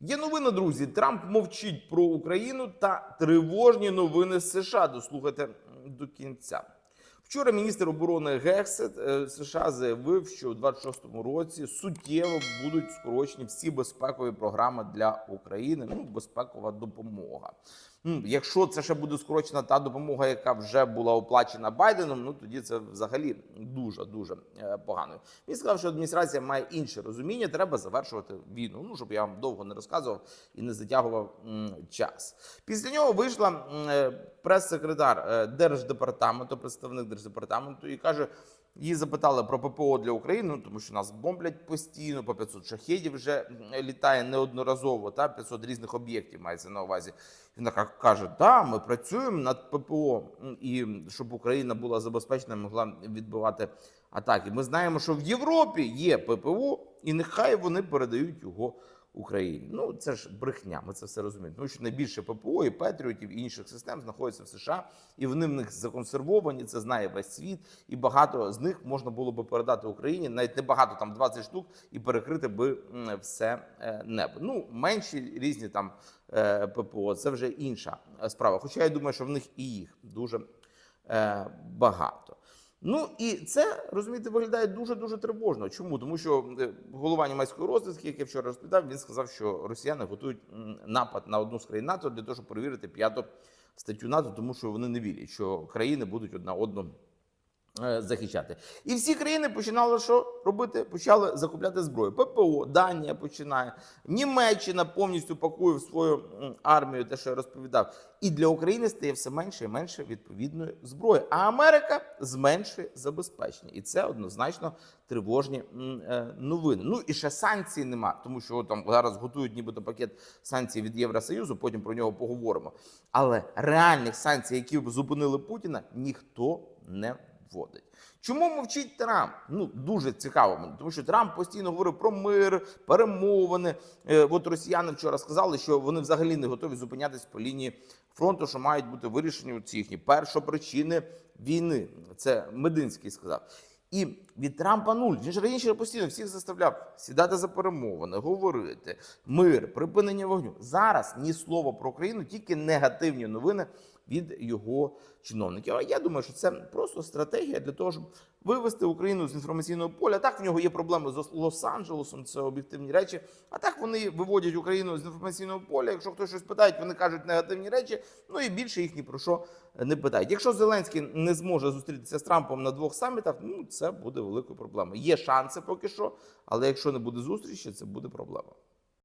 Є новина, друзі. Трамп мовчить про Україну та тривожні новини з США. Дослухайте до кінця. Вчора міністр оборони Гексет е, США заявив, що у 26-му році суттєво будуть скорочені всі безпекові програми для України. Ну, безпекова допомога. Якщо це ще буде скорочена та допомога, яка вже була оплачена Байденом, ну тоді це взагалі дуже дуже е, погано. Він сказав, що адміністрація має інше розуміння. Треба завершувати війну. Ну щоб я вам довго не розказував і не затягував час. Після нього вийшла е, прес-секретар е, держдепартаменту, представник держдепартаменту, і каже. Її запитали про ППО для України, ну, тому що нас бомблять постійно, по 500 шахедів вже літає неодноразово, та 500 різних об'єктів мається на увазі. Він так каже: да, ми працюємо над ППО, і щоб Україна була забезпечена, могла відбивати атаки. Ми знаємо, що в Європі є ППО, і нехай вони передають його Україні. Ну це ж брехня. Ми це все розуміємо. Тому що найбільше ППО і Петріотів і інших систем знаходяться в США, і вони в них законсервовані. Це знає весь світ, і багато з них можна було би передати Україні, навіть не багато, там 20 штук, і перекрити би все е, небо. Ну менші різні там е, ППО. Це вже інша справа. Хоча я думаю, що в них і їх дуже е, багато. Ну і це розумієте, виглядає дуже дуже тривожно. Чому? Тому що е, голова німецької розвідки, як я вчора розповідав, він сказав, що росіяни готують напад на одну з країн НАТО для того, щоб перевірити п'яту статтю НАТО, тому що вони не вірять, що країни будуть одна одну захищати. І всі країни починали що робити? Почали закупляти зброю. ППО, Данія починає, Німеччина повністю пакує в свою армію, те, що я розповідав. І для України стає все менше і менше відповідної зброї. А Америка зменшує забезпечення, і це однозначно тривожні е, новини. Ну і ще санкцій нема, тому що там зараз готують нібито пакет санкцій від Євросоюзу. Потім про нього поговоримо. Але реальних санкцій, які б зупинили Путіна, ніхто не вводить. Чому мовчить Трамп? Ну дуже цікаво тому що Трамп постійно говорив про мир, перемовини. Е, от росіяни вчора сказали, що вони взагалі не готові зупинятись по лінії фронту, що мають бути вирішені ці їхні першопричини війни. Це Мединський сказав. І від Трампа нуль. Він ж раніше постійно всіх заставляв сідати за перемовини, говорити, мир, припинення вогню. Зараз ні слова про Україну, тільки негативні новини від його чиновників. А я думаю, що це просто стратегія для того, щоб вивести Україну з інформаційного поля. Так в нього є проблеми з Лос-Анджелесом, це об'єктивні речі. А так вони виводять Україну з інформаційного поля. Якщо хтось щось питає, вони кажуть негативні речі. Ну і більше їх ні про що не питають. Якщо Зеленський не зможе зустрітися з Трампом на двох самітах, ну це буде великою проблемою. Є шанси поки що, але якщо не буде зустрічі, це буде проблема.